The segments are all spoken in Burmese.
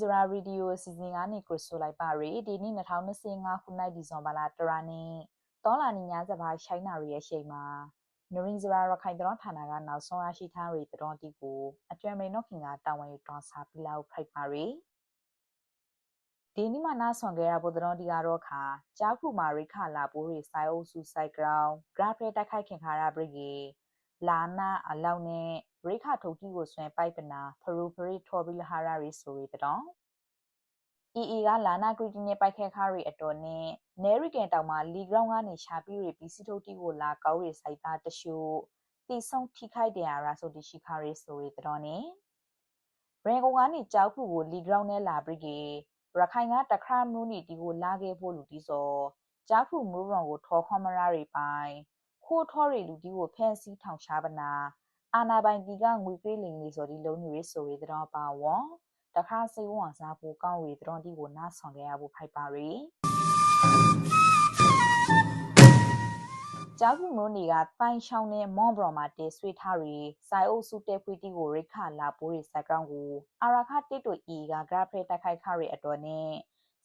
စရာရေဒီယိုစီစဉ်ကနေကိုဆိုလိုက်ပါရီဒီနေ့2025ခုနှစ်ဒီဇွန်ဘာလတရနေ့တောလာနီညာစဘာရှိုင်းနာရီရဲ့ရှိန်မှာနရင်းစရာရခိုင်တော်ဌာနကနောက်ဆုံးရရှိထားရီတော်တီကိုအကျွမ်းမေနော့ခင်ကတာဝန်ယူတော်စာပြလောက်ဖိုက်ပါရီဒီနေ့မှနားဆွန်ခဲ့ရဖို့တော်တီကတော့ခါကြားခုမာရိခလာပိုးရီစိုက်အုပ်စုစိုက်ဂရောင်းဂရာဖရက်တိုက်ခိုက်ခင်ခါရပရိကေ လာနာအလောက်နဲ့ရိခထုတ်တီကိုဆွဲပိုက်ပနာဖရူဖရီထော်ဘီလဟာရာရီဆိုရီတောင် EE ကလာနာဂရီတီနဲ့ပိုက်ခဲခါရီအတော်နဲ့နဲရီကန်တောင်မှာလီဂရောင်းကနေရှာပြီးရီပီစီထုတ်တီကိုလာကောက်ရီစိုက်သားတရှုတီဆုံးထိခိုက်တယ်ရာဆိုတီရှိခါရီဆိုရီတောနဲ့ရန်ကုန်ကနေကြောက်ခုကိုလီဂရောင်းနဲ့လာပြီးကေရခိုင်ကတခါမူနီတီကိုလာခဲ့ဖို့လူတီစောကြောက်ခုမူရုံကိုထော်ခေါမရာရီပိုင် ခိုးထော်ရီလူတီကိုဖန်စီထောင်ရှားပနာအာနာပိုင်တီကငွေကြေးလိမ်နေစော်ဒီလုံးတွေဆိုရီတောပါဝေါ်တခါစိတ်ဝန်စားဖို့ကောင်းရီတရွန်တီကိုနားဆောင်ခဲ့ရဖို့ဖိုက်ပါရီကြောက်ခုမိုးနေကတိုင်ချောင်းနဲ့မွန်ဘရမှာတေဆွေးထားရီစိုင်အုပ်စုတဲဖွေးတီကိုရိခလာပိုးရီစက်ကောင်ကိုအာရခတစ်တိုအီကဂရဖရက်တက်ခိုက်ခရီအတော်နဲ့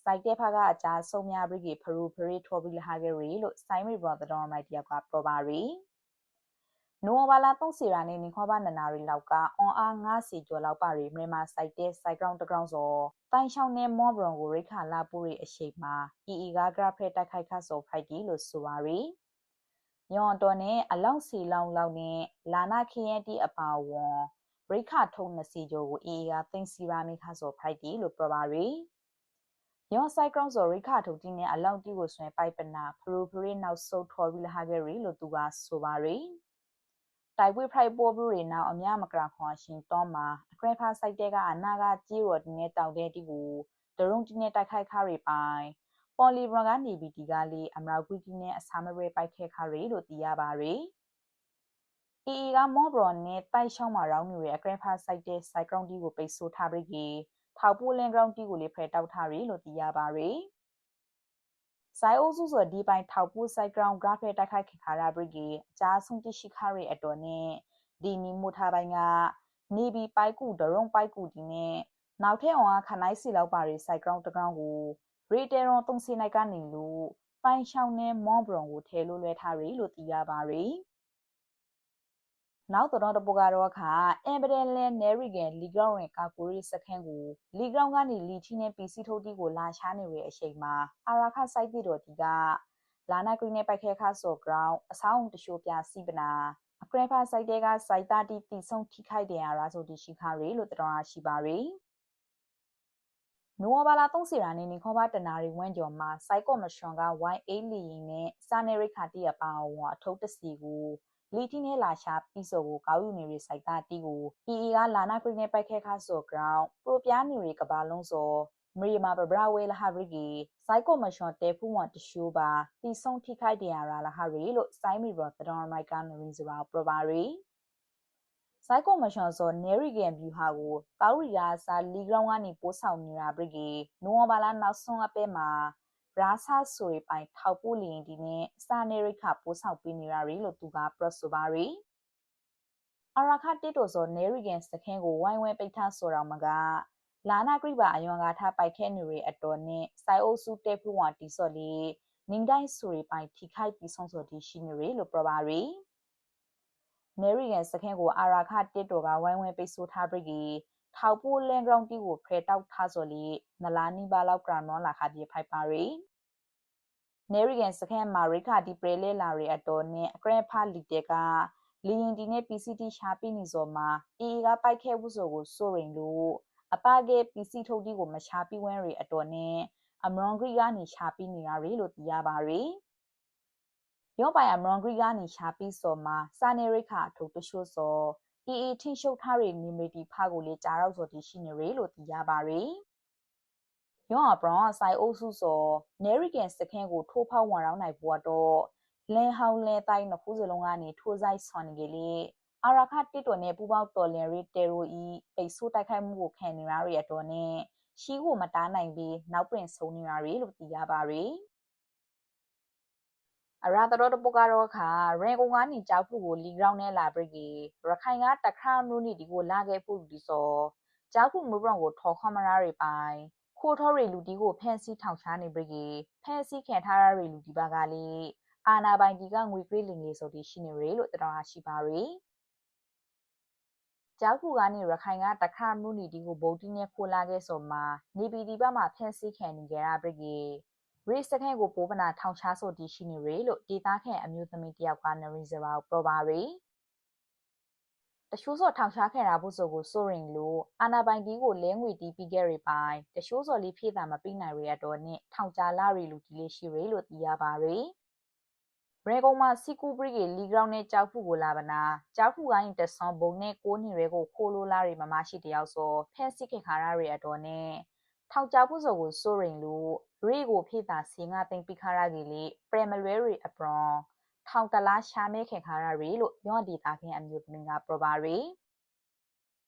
စိုက်တဲ့ဖကအကြဆုံးများပြီးဖရူဖရီထော်ဘီလဟာဂရီလို့စိုင်းမီဘော်တတော်မိုက်တယောက်ကပြောပါရီနိုဝဘာလာတုံးစီရာနေနေခေါ်ပါနနာရီလောက်ကអွန်အား9စီကျော်လောက်ပါရီမြန်မာစိုက်တဲ့စိုက်ကောင်တကောင်စောတိုင်ချောင်းနဲ့မော့ဘရွန်ကိုရိခါလာပူရီအရှိတ်မှာအီအီကဂရဖက်တက်ခိုက်ခတ်စောဖိုက်တီလို့ဆိုပါရီညွန်တော်နဲ့အလောက်စီလောင်လောက်နဲ့လာနာခရင်တီအပါဝွန်ရိခါထုံနစီကျော်ကိုအီအီကသိမ့်စီရာမိခါစောဖိုက်တီလို့ပြောပါရီ ညောဆိုင်ကရောင်းစောရိခါထုတ်တင်းနဲ့အလောက်တီကိုဆွဲပိုက်ပနာဖရူဖရီနောက်ဆုတ်ထော်ရီလာဂရီလို့သူကဆိုပါရီတိုက်ပွဲဖိုက်ပေါ်ဘူးတွေနောက်အများမကရာခွန်ရှင်တော့မှာအခွဲဖာစိုက်တဲ့ကအနာကကြီးရော်ဒီနဲ့တောက်တဲ့တီကိုဒရုံတီနဲ့တိုက်ခိုက်ခါရီပိုင်ပေါ်လီဘရန်ကနေပြီးဒီကလေးအမရာကွီတီနဲ့အစာမရဲပိုက်ခဲခါရီလို့သိရပါရီအီအီကမော့ဘရွန်နဲ့တိုက်ရှောင်းမှာရောင်းနေတဲ့အခရဖာစိုက်တဲ့စိုက်ကရောင်းတီကိုပိတ်ဆို့ထားပြီးကြီး ထောက်ပိုးလန်ဂရောင်းတီကိုလေးဖဲတောက်ထားရီလို့သိရပါရီဇိုင်အိုစုဆိုဒီပိုင်ထောက်ပူစိုက်ဂရောင်းဂရာဖက်တိုက်ခိုက်ခါရာဘရီဂီအချာဆုံးတိရှိခရဲအတော်နဲ့ဒီနီမူထားပိုင်းကနေဘီပိုက်ကူဒရုံပိုက်ကူဒီနဲ့နောက်ထက်အောင်ခနိုင်စီလောက်ပါရီစိုက်ဂရောင်းတကောင်ကိုရီတဲရွန်သုံးစီနိုင်ကနေလို့ပိုင်ချောင်းနဲ့မွန်ဘရွန်ကိုထဲလို့လွဲထားရီလို့သိရပါရီ နောက်တော့တပကတော့အခါအမ်ဘဒန်လန်နယ်ရီဂန်လီဂရောင်းရင်ကာကိုရီစခန်းကိုလီဂရောင်းကနေလီချီနဲ့ပီစီထိုးတီကိုလာရှားနေတဲ့အချိန်မှာအာရာခစိုက်တီတော်တီကလာနာဂရီနဲ့ပိုက်ခဲခါဆိုဂရောင်းအဆောင်တရှိုးပြစီပနာအကရဖာစိုက်တဲ့ကစိုက်တာတီတီဆုံးထိခိုက်တယ်အားဆိုတီရှိခါရီလို့တတော်ရရှိပါရီနိုဝဘာလာသုံးစီရာနေနေခေါ်ပါတနာရီဝမ်ကျော်မှာစိုက်ကော်မရှင်က Y8 လီရင်နဲ့စာနေရိခါတီအပါအဝင်အထုပ်တစီကို လီတီနဲ့လာရှာပြီးဆိုကိုကောက်ယူနေရစိုက်တာတီကို EE ကလာနာကရင်းနဲ့ပိုက်ခဲခါဆိုဂရောင်းပရိုပြားနေရကဘာလုံးစောမရီမာဘဘရာဝဲလဟာရီကီစိုက်ကိုမရှွန်တဲဖူးမတရှူပါတီဆုံထိခိုက်တရာလာဟာရီလို့စိုင်းမီဘော်တဒေါ်မိုက်ကန်ရီဇရာပရဘာရီစိုက်ကိုမရှွန်ဆိုနေရီဂန်ဗျူဟာကိုတောက်ရီယာစာလီဂရောင်းကနေပိုးဆောင်နေတာဘရီကီနိုဝဘာလာနောက်ဆုံးအပဲမှာ ရာဆာဆိုရီပိုင်ထောက်ပို့လီရင်ဒီနဲ့စာနေရိခပိုးဆောင်ပေးနေရရီလို့သူကပရဆိုပါရီအရာခတစ်တိုဆိုနေရီဂန်စခန်းကိုဝိုင်းဝဲပိတ်ထားဆိုတော့မကလာနာဂရိပါအယွန်ကထားပိုက်ခဲနေရအတော်နဲ့စိုင်အိုစုတဲဖူဝါတီစော်လီနင်းတိုင်းဆိုရီပိုင်ထိခိုက်ပြီးဆုံးစော်ဒီရှိနေရလို့ပြောပါရီနေရီဂန်စခန်းကိုအာရာခတစ်တိုကဝိုင်းဝဲပိတ်ဆို့ထားပြီး ထောက်ပိုးလန်ဂရောင်းတီကိုဖဲတောက်ထားစော်လီနလာနီဘာလောက်ကရမွန်လာခပြေဖိုက်ပါရီနေရီဂန်စခန်းမှာရိခါဒီပရလေလာရီအတော်နဲ့အကရဖာလီတဲကလီရင်ဒီနဲ့ PCT ရှာပိနေစော်မှာအီကပိုက်ခဲဘူးဆိုကိုစိုးရင်လို့အပကေ PC ထုတ်တီကိုမရှာပိဝဲရီအတော်နဲ့အမရွန်ဂရီကနေရှာပိနေတာရီလို့သိရပါရီရောပိုင်အမရွန်ဂရီကနေရှာပိစော်မှာစာနေရိခါထုတ်တရှို့စော် အီအီထင်းရှုပ်ထားရီနီမီတီဖာကိုလေကြားတော့စော်တီရှိနေရီလို့သိရပါရီယောအဘရွန်ဆိုင်အုပ်စုစောနေရီကန်စခန်းကိုထိုးဖောက်ဝင်ရောက်နိုင်ဖို့တော့လဲဟောင်းလဲတိုင်းနှစ်ခုစလုံးကနေထိုးဆိုင်ဆွန်နေကြလေအာရာခတစ်တော်နဲ့ပူပေါတော်လင်ရီတေရိုဤပိတ်ဆိုးတိုက်ခိုက်မှုကိုခံနေရတဲ့အတွက်နဲ့ရှီးကိုမတားနိုင်ပြီးနောက်ပြင်ဆုံးနေရရလို့သိရပါရယ် အရာတော်တပုကတော့ခါရင်ကုန်ကနေကြောက်ဖို့ကိုလီဂရောင်းနဲ့လာပြီးရခိုင်ကတခါမျိုးနေဒီကိုလာခဲ့ဖို့ဒီစောကြောက်ခုမူရောကိုထော်ခမရာတွေပိုင်ခိုးထောရီလူတီကိုဖန်စီထောင်ချနေပြီကေဖန်စီခံထားရရီလူတီပါကလေးအာနာပိုင်ဒီကငွေကြေးလင်လေးဆိုပြီးရှိနေရလို့တော်ဟာရှိပါရီကြောက်ခုကနေရခိုင်ကတခါမှုနီတီကိုဗုဒ္ဓနဲ့ခိုးလာခဲ့ဆိုမှနေပြည်ဒီဘမှာဖန်စီခံနေကြရပြီကေ ရီစခန့်ကိုပိုးပနာထောင်ချဆိုတီရှိနေရလို့ဒေတာခန့်အမျိုးသမီးတယောက်ကနရီဇရာကိုပြောပါရီတချို့စော်ထောင်ရှားခဲ့တာဖို့ဆိုကိုစိုးရင်လို့အာနာပိုင်တီးကိုလဲငွေတီးပြီးခဲ့ရပိုင်တချို့စော်လေးဖြည့်တာမပြီးနိုင်ရတော့နဲ့ထောင်ချလာရီလူတီလေးရှိရလို့သိရပါရယ်ရေကုံမှာစီကူပရီကလီဂရောင်းနဲ့ကြောက်ဖူကိုလာပနာကြောက်ဖူကိုင်းတဆွန်ဘုံနဲ့ကိုးနေရဲကိုခိုးလိုလာရီမမရှိတယောက်စောဖဲစစ်ခေခါရရီအတော်နဲ့ ထောက်ကြဖို့ဆိုကိုစိုးရင်လို့ရီကိုဖိတာစီငါသိမ့်ပိခါရကြီးလေးပရမလွဲရီအပရွန်ထောင်တလားရှာမဲခင်ခါရရီလို့ညော့ဒီတာခင်အမျိုးသမီးကပြောပါရီ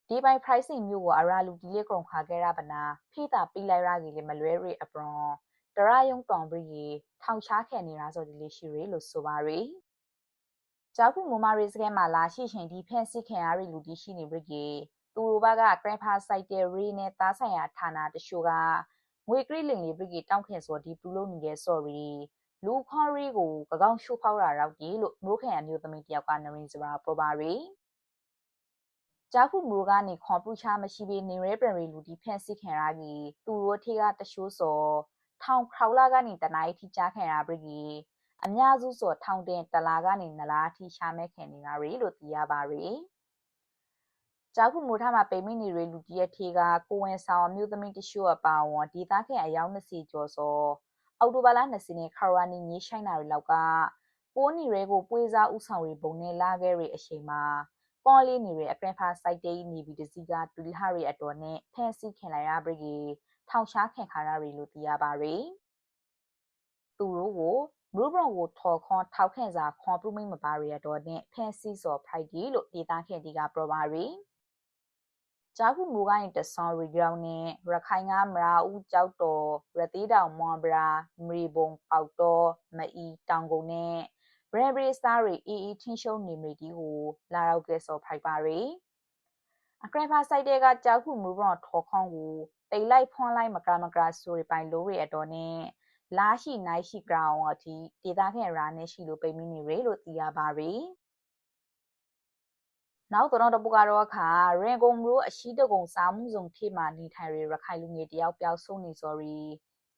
ဒီပိုင် pricing မျိုးကိုအရာလူတီလေးကုံခါခဲ့ရပနာဖိတာပိလိုက်ရကြီးလေးမလွဲရီအပရွန်တရယုံတောင်ပရီထောင်ချခဲနေတာဆိုဒီလေးရှိရီလို့ဆိုပါရီကျောက်ခုမမရီစကဲမှာလာရှိရှင်ဒီဖက်စစ်ခင်အားရီလူတီရှိနေပြီကြီး သူတို့ဘကဂရန်ဖာစိုက်တဲ့ရီနဲ့သားဆိုင်ရာဌာနတချို့ကငွေကရီလင်လေးပြီကြီးတောင်းခင်ဆိုဒီပူလို့နေခဲ့ sorry လူခေါ်ရီကိုကကောင်းရှုဖောက်တာရောက်ကြီးလို့မိုးခင်အမျိုးသမီးတယောက်ကနရင်စရာပေါ်ပါရီကြောက်ခုမူကနေခွန်ပူချမရှိဘဲနေရဲပြန်ရီလူဒီဖက်စစ်ခင်ရာကြီးသူတို့ထေကတရှိုးစော်ထောင်ခေါလာကနေတနိုင်ထိကြားခင်ရာပြီကြီးအများစုဆိုထောင်တင်တလာကနေနလားထိရှာမဲခင်နေတာရီလို့သိရပါရီ ကြောက်ခုမူထမှာပိမိနေရီလူတီရဲ့ထေကကိုဝင်ဆောင်အမျိုးသမီးတရှို့အပါဝန်ဒီသားခင်အယောက်20ကျော်စောအော်တိုဘာလ20နဲ့ခါရာနီမြေရှိုင်းနာရီလောက်ကပိုးနီရဲကိုပွေးစားဥဆောင်ရီဘုံနဲ့လာခဲ့ရီအချိန်မှာပေါ်လီနီရဲအပရင်ဖာစိုက်တေးနေပြီးတစီကတူလီဟာရီအတော်နဲ့ဖန်စီခင်လိုက်ရပြီကြီးထောင်ရှားခင်ခါရရီလို့သိရပါရီသူတို့ကိုမရူဘရွန်ကိုထော်ခွန်ထောက်ခင်စာခွန်ပရုမိတ်မပါရီအတော်နဲ့ဖန်စီစော်ဖိုက်ဒီလို့ဒေတာခင်ဒီကပြောပါရီ ဂျာခုမူကိုင်းတဆွန်ရီဂရောင်းနဲ့ရခိုင်ကမရာဦးကြောက်တော်ရသေးတောင်မွန်ဗရာမရီဘုံပေါက်တော်မအီတောင်ကုန်နဲ့ဘရဘရီစတာရီအီအီထင်းရှုံနေမီတီကိုလာရောက်ကဲစောဖိုက်ပါရီအကရဖာဆိုင်တဲကကြောက်ခုမူဘရွန်ထော်ခွန်ကိုတိတ်လိုက်ဖွန်လိုက်မကမကရာဆိုရီပိုင်လိုရီအတော်နဲ့လာရှိနိုင်ရှိကရောင်အထိဒေတာခင်ရာနဲ့ရှိလို့ပိမီနေရီလို့သိရပါရီ နောက်တော့တပူကတော့အခါရင်ကုန်မျိုးအရှိတကုံစားမှုစုံထိမှနေထိုင်ရရခိုင်လူငယ်တယောက်ပျောက်ဆုံးနေစော်ရီ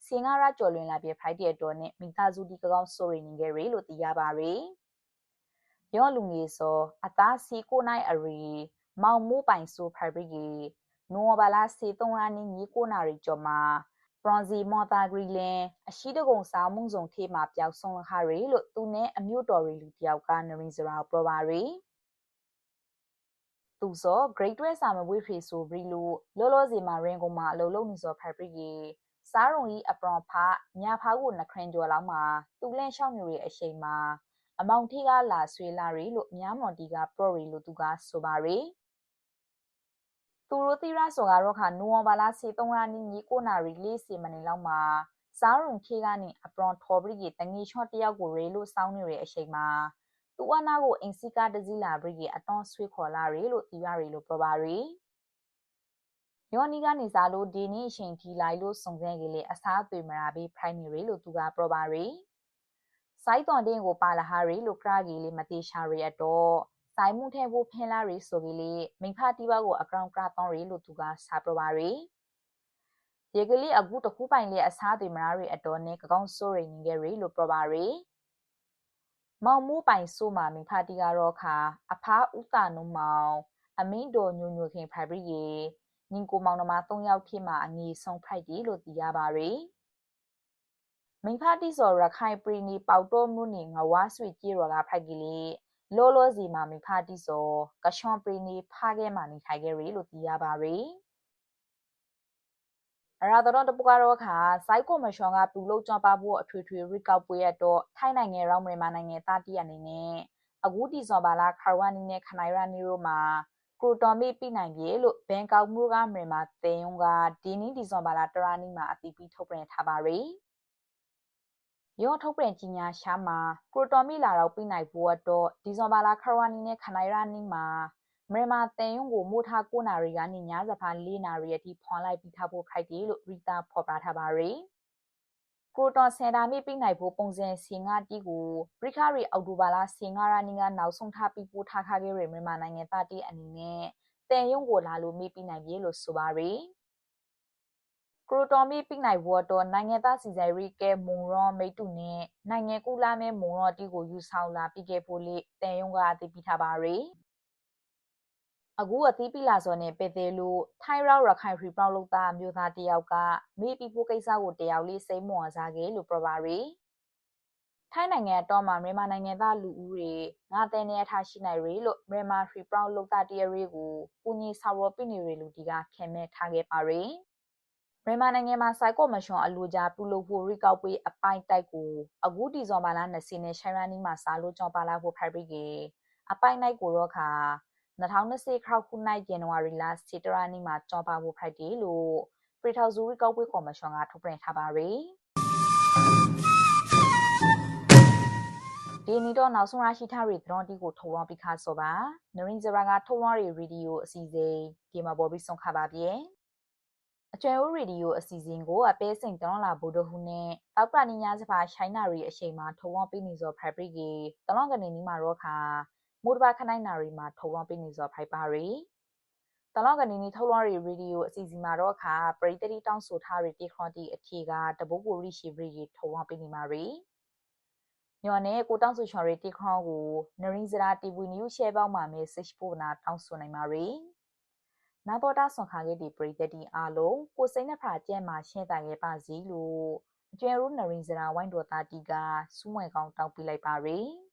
စင်ကားရကျော်လွင်လာပြဖိုက်တဲ့တော်နဲ့မိသားစုဒီကောင်းဆိုရီနေကြရလို့သိရပါရီရောလူငယ်စောအသားစီကိုနိုင်အရီမောင်မိုးပိုင်ဆိုဖိုက်ဘရီနိုဘာလာစီတုံးရနီညီကိုနာရီကျော်မှာဘရွန်စီမော်တာဂရီလင်အရှိတကုံစားမှုစုံထိမှပျောက်ဆုံးခါရီလို့သူနဲ့အမျိုးတော်ရီလူတယောက်ကနရင်စရာပြောပါရီ သူစော grade 12စာမဝေးဖေဆိုပြီးလို့လောလောစီမှာရင်ကုန်မှာအလုပ်လုပ်နေစောဖက်ပရီကေစားရုံကြီးအပရွန်ဖာညာဖားကိုနှခရင်ကျော်လောက်မှာသူလန့်ရှောက်နေရအချိန်မှာအမောင်ထိကလာဆွေလာရီလို့မြားမွန်တီကပရော်ရီလို့သူကဆိုပါရီသူတို့တိရဆိုကတော့ခါနိုဝဘာလာစီ3ရာနီညီကိုနာရီလေးစီမနေလောက်မှာစားရုံခေကနေအပရွန်ထော်ပရီကေတငီချော့တယောက်ကိုရေလို့စောင်းနေရအချိန်မှာ သူအနာကိုအင်စီကာတစည်းလာဘရီအတွန်ဆွေးခေါ်လာရီလို့တီရရီလို့ပြောပါရီယောနီကနေစားလို့ဒီနေ့အချိန်ထိလိုက်လို့စုံစမ်းကြလေအစားအသွေးမရာပြီးဖိုင်နေရီလို့သူကပြောပါရီစိုက်တော်တင်းကိုပါလာဟာရီလို့ကရာကြီးလေးမတိရှာရီအတော့ဆိုင်မှုထဲဖို့ဖင်လာရီဆိုပြီးလေမိဖတီးပါကိုအကောင်ကရာတောင်းရီလို့သူကစာပြောပါရီရေကလေးအခုတခုပိုင်လေအစားအသွေးမရာရီအတော့နဲ့ကကောင်းစိုးရီနေကြရီလို့ပြောပါရီ မောင်မိုးပိုင်ဆိုမာမီဖာတီကတော့ခါအဖားဥတာနုမောင်အမင်းတော်ညိုညိုခင်ဖိုင်ဘရီရေညီကိုမောင်နှမ၃ယောက်ဖြစ်မှအငီဆုံးဖိုက်တီလို့သိရပါရီမိဖာတီစော်ရခိုင်ပရီနီပေါတော့မှုနေငဝါဆွေကြီးရောကဖိုက်ကလေးလောလောစီမာမိဖာတီစော်ကရှွန်ပရီနီဖားခဲမှနေထိုင်ခဲ့ရီလို့သိရပါရီ အရာတော်တပကတော့ခါစိုက်ကိုမရှွန်ကပူလို့ကြပါဖို့အထွေထွေရီကောက်ပွဲရတော့ထိုင်းနိုင်ငံရောင်းမြန်မာနိုင်ငံတာတီအနေနဲ့အခုတီဇော်ဘာလာခါရဝနီနဲ့ခနိုင်ရနီရိုမှာကရိုတော်မီပြနိုင်ပြေလို့ဘန်ကောက်မြို့ကမြန်မာတေယုံကဒီနီဒီဇော်ဘာလာတရာနီမှာအတိပီထုတ်ပြန်ထားပါရီရောထုတ်ပြန်ကြီးညာရှာမှာကရိုတော်မီလာတော့ပြနိုင်ဖို့တော့ဒီဇော်ဘာလာခါရဝနီနဲ့ခနိုင်ရနီမှာ မြန်မာတန်ယုံကိုမိုးထား9နာရီကနေညစဖာ4နာရီအထိဖွာလိုက်ပြီးထားဖို့ခိုက်တယ်လို့ရီတာဖော်ပြထားပါရယ်ကရိုတော်စင်တာမိပြနိုင်ဖို့ပုံစံစီငါတီကိုပရိခရီအောက်တိုဘာလစီငါရာနီကနောက်ဆုံးထားပြီးပို့ထားခခဲ့ရမြန်မာနိုင်ငံသားတီအနေနဲ့တန်ယုံကိုလာလို့မိပြနိုင်ပြီလို့ဆိုပါရယ်ကရိုတော်မီပိနိုင်ဘော်တော်နိုင်ငံသားစီဆိုင်ရီကဲမုံရောမိတူနဲ့နိုင်ငံကူလာမဲမုံရောတီကိုယူဆောင်လာပြီးခဲ့ဖို့လေတန်ယုံကအသိပေးထားပါရယ် အခုအသီးပိလာစော်နဲ့ပေသေးလို့ထိုင်ရောက်ရခိုင်ရီပေါလောက်သားမျိုးသားတယောက်ကမေးပြီးဖို့ကိစ္စကိုတယောက်လေးစိတ်မွန်စားခဲ့လို့ပြောပါရယ်ထိုင်းနိုင်ငံတော့မှာမြန်မာနိုင်ငံသားလူဦးတွေငါတဲ့နေရထားရှိနိုင်ရလို့မြန်မာရီပေါလောက်သားတရရီကိုကုညီဆောင်ရပိနေရလူတီကခင်မဲ့ထားခဲ့ပါရယ်မြန်မာနိုင်ငံမှာစိုက်ကော့မရှွန်အလူကြားပြုလုပ်ဖို့ရီကောက်ပေးအပိုင်းတိုက်ကိုအခုဒီဇွန်လ20နဲ့ရှိုင်းရနီမှာစာလို့ကြောင်းပါလာဖို့ဖိုက်ပြီးကအပိုင်းနိုင်ကိုတော့ခါ 2020ခေါခုနိုင်ဇန်နဝါရီလစီတရာနီမှာကြောင်းပါဖို့ဖိုက်တယ်လို့ပရီထောက်ဇူရီကောက်ပေးကော်မရှင်ကထုတ်ပြန်ထားပါရယ်ဒီနေ့တော့နောက်ဆုံးရရှိထားတဲ့သတင်းတီကိုထုတ်ဝေါပြီးခါဆိုပါနရင်းဇရာကထုတ်ဝေါရီရေဒီယိုအစီအစဉ်ဒီမှာပေါ်ပြီးဆုံးခပါပြီအကျွဲဦးရေဒီယိုအစီအစဉ်ကိုအပေးစိန်တောင်းလာဗုဒ္ဓဟူးနဲ့တောက်ကနိညာစပါရှိုင်းနာရီအချိန်မှာထုံဝပေးနေစောဖရိုက်ပရီကတလောင်းကနေနီမှာတော့ခါ မိုးတပါခနိုင်နာရီမှာထုံဝပေးနေစောဖရိုက်ပါရီတလောင်းကနေနီထုတ်လွှားရီရေဒီယိုအစီအစဉ်မှာတော့ခါပရိသတိတောင်းဆိုထားရီတီခရွန်တီအထီကတပုတ်ကိုရီရှိပရီထုံဝပေးနေမှာရီညော်နဲ့ကိုတောင်းဆိုချော်ရီတီခရွန်ကိုနရင်းစရာတီဗီနျူးရှဲပေါင်းမှာမဲဆစ်ပိုနာတောင်းဆိုနိုင်မှာရီနာတော်တာဆွန်ခါခဲ့ဒီပရိသတ်တီအားလုံးကိုစိတ်နှဖာကျဲမှာရှင်းတိုင်ခဲ့ပါစီလို့အကျွဲရိုးနရင်စရာဝိုင်းတော်သားတီကစူးမွဲကောင်းတောက်ပြလိုက်ပါရယ်